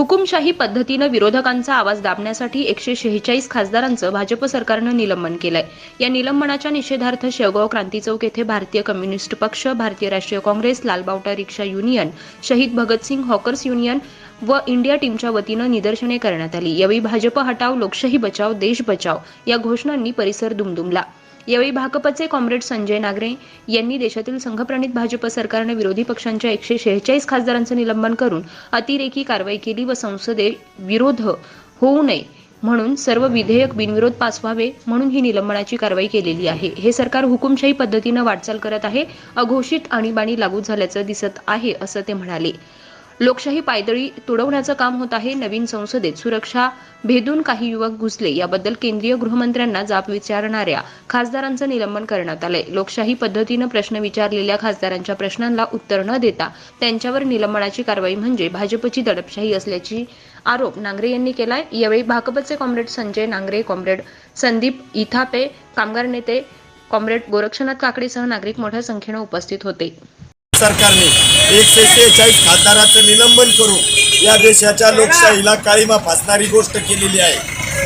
हुकुमशाही पद्धतीनं विरोधकांचा आवाज दाबण्यासाठी एकशे शेहेचाळीस खासदारांचं भाजप सरकारनं निलंबन केलंय. या निलंबनाच्या निषेधार्थ शेवगाव क्रांती चौक येथे भारतीय कम्युनिस्ट पक्ष भारतीय राष्ट्रीय काँग्रेस लालबावटा रिक्षा युनियन शहीद भगतसिंग हॉकर्स युनियन व इंडिया टीमच्या वतीनं निदर्शने करण्यात आली. यावेळी भाजप हटाव लोकशाही बचाव देश बचाव या घोषणांनी परिसर दुमदुमला. यावेळी भाकपचे कॉम्रेड संजय नागरे यांनी देशातील संघप्रणित भाजप सरकारने विरोधी पक्षांच्या एकशे शेहेचाळीस खासदारांचं निलंबन करून अतिरेकी कारवाई केली व संसदे विरोध होऊ नये म्हणून सर्व विधेयक बिनविरोध पास व्हावे म्हणून ही निलंबनाची कारवाई केलेली आहे. हे सरकार हुकुमशाही पद्धतीनं वाटचाल करत आहे अघोषित आणीबाणी लागू झाल्याचं दिसत आहे असं ते म्हणाले. लोकशाही पायदळी तुडवण्याचं काम होत आहे. नवीन संसदेत सुरक्षा भेदून काही युवक घुसले याबद्दल केंद्रीय गृहमंत्र्यांना जाब विचारणाऱ्या खासदारांचं निलंबन करण्यात आलंय. लोकशाही पद्धतीनं प्रश्न विचारलेल्या खासदारांच्या प्रश्नांना उत्तर न देता त्यांच्यावर निलंबनाची कारवाई म्हणजे भाजपची दडपशाही असल्याची आरोप नांगरे यांनी केलाय. यावेळी भाकपचे कॉम्रेड संजय नांगरे कॉम्रेड संदीप इथापे कामगार नेते कॉम्रेड गोरक्षनाथ काकडेसह नागरिक मोठ्या संख्येनं उपस्थित होते. सरकारने एकशे सेहेचाळीस खासदाराचं निलंबन करून या देशाच्या लोकशाहीला काळीमा फासणारी गोष्ट केलेली आहे.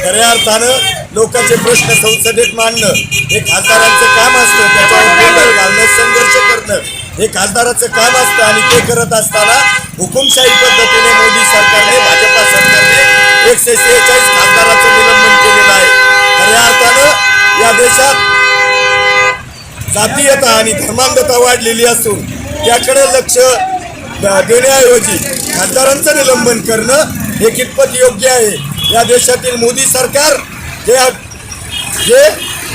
खऱ्या अर्थानं लोकांचे प्रश्न संसदेत मांडणं हे खासदारांचं काम असतं त्याच्यावर गोंधळ घालणं संघर्ष करणं हे खासदाराचं काम असतं आणि ते करत असताना हुकुमशाही पद्धतीने मोदी सरकारने भाजपा सरकारने एकशे सेहेचाळीस खासदाराचं निलंबन केलेलं आहे. खऱ्या अर्थानं या देशात जातीयता आणि धर्मांधता वाढलेली असून त्याकडे लक्ष द- देण्याऐवजी खासदारांचं निलंबन करणं हे कितपत योग्य आहे? या देशातील मोदी सरकार जे जे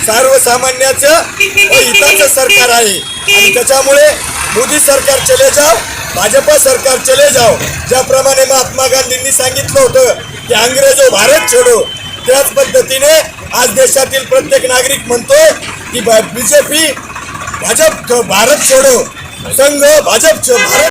सर्वसामान्याचं व हिताचं सरकार आहे. आणि त्याच्यामुळे मोदी सरकार चले जाव भाजपा सरकार चले जाव. ज्याप्रमाणे महात्मा गांधींनी सांगितलं होतं की अंग्रेजो हो, भारत छोडो. त्याच पद्धतीने आज देशातील प्रत्येक नागरिक म्हणतोय की बीजेपी भाजप भारत छोडो. संघ भाजप छो- भारत